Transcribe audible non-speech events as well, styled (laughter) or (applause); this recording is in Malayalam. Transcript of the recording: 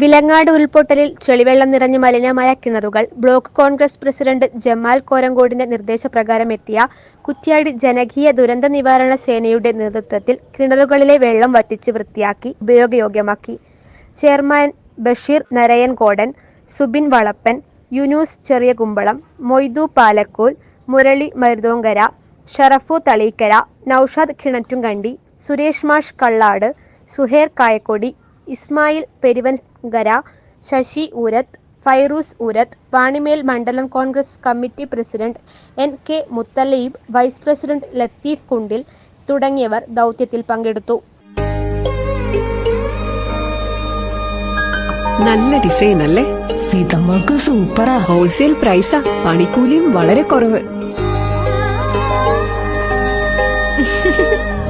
വിലങ്ങാട് ഉരുൾപൊട്ടലിൽ ചെളിവെള്ളം നിറഞ്ഞ് മലിനമായ കിണറുകൾ ബ്ലോക്ക് കോൺഗ്രസ് പ്രസിഡന്റ് ജമാൽ കോരങ്കോടിന്റെ നിർദ്ദേശപ്രകാരം എത്തിയ കുറ്റ്യാടി ജനകീയ ദുരന്ത നിവാരണ സേനയുടെ നേതൃത്വത്തിൽ കിണറുകളിലെ വെള്ളം വറ്റിച്ച് വൃത്തിയാക്കി ഉപയോഗയോഗ്യമാക്കി. ചെയർമാൻ ബഷീർ നരയൻ കോടൻ സുബിൻ വളപ്പൻ യുനൂസ് ചെറിയ കുമ്പളം മൊയ്തു പാലക്കോൽ മുരളി മരുതോങ്കര ഷറഫു തളീക്കര നൌഷാദ് കിണറ്റുംകണ്ടി സുരേഷ് മാഷ് കള്ളാട് സുഹേർ കായക്കൊടി ഇസ്മായിൽ പെരുവൻകര ശശി ഊരത്ത് ഫൈറൂസ് ഊരത്ത് വാണിമേൽ മണ്ഡലം Congress committee president N K Muthaleeb vice president Latheef Kundil തുടങ്ങിയവർ ദൗത്യത്തിൽ പങ്കെടുത്തു. നല്ല ഡിസൈൻ അല്ലേ? ഫിതമ്മൾക്ക് സൂപ്പറാ. ഹോൾസെയിൽ പ്രൈസാ പണിക്കൂലിയും വളരെ കുറവ്. (laughs)